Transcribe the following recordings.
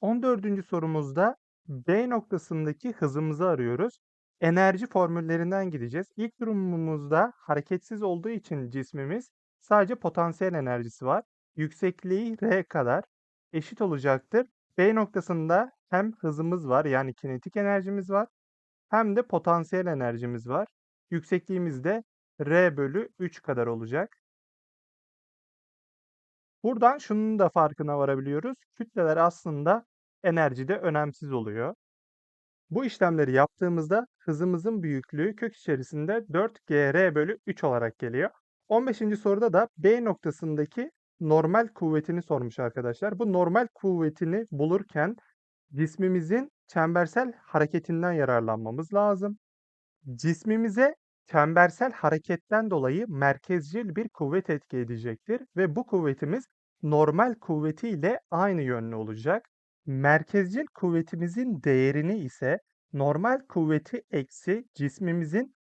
14. sorumuzda B noktasındaki hızımızı arıyoruz. Enerji formüllerinden gideceğiz. İlk durumumuzda hareketsiz olduğu için cismimiz sadece potansiyel enerjisi var. Yüksekliği R kadar eşit olacaktır. B noktasında hem hızımız var yani kinetik enerjimiz var hem de potansiyel enerjimiz var. Yüksekliğimiz de R bölü 3 kadar olacak. Buradan şunun da farkına varabiliyoruz. Kütleler aslında enerjide önemsiz oluyor. Bu işlemleri yaptığımızda hızımızın büyüklüğü kök içerisinde 4gr bölü 3 olarak geliyor. 15. soruda da B noktasındaki normal kuvvetini sormuş arkadaşlar. Bu normal kuvvetini bulurken cismimizin çembersel hareketinden yararlanmamız lazım. Cismimize çembersel hareketten dolayı merkezcil bir kuvvet etki edecektir ve bu kuvvetimiz normal kuvveti ile aynı yönlü olacak. Merkezcil kuvvetimizin değerini ise normal kuvveti eksi cismimizin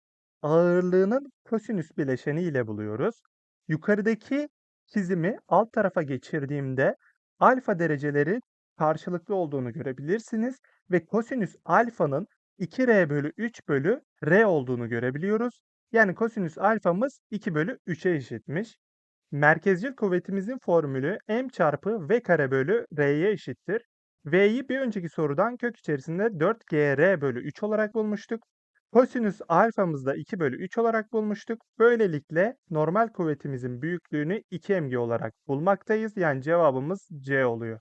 ağırlığının kosinüs bileşeni ile buluyoruz. Yukarıdaki çizimi alt tarafa geçirdiğimde alfa dereceleri karşılıklı olduğunu görebilirsiniz ve kosinüs alfanın 2r bölü 3 bölü r olduğunu görebiliyoruz. Yani kosinüs alfamız 2 bölü 3'e eşitmiş. Merkezcil kuvvetimizin formülü m çarpı v kare bölü r'ye eşittir. V'yi bir önceki sorudan kök içerisinde 4gr bölü 3 olarak bulmuştuk. Kosinüs alfamızı da 2 bölü 3 olarak bulmuştuk. Böylelikle normal kuvvetimizin büyüklüğünü 2mg olarak bulmaktayız. Yani cevabımız C oluyor.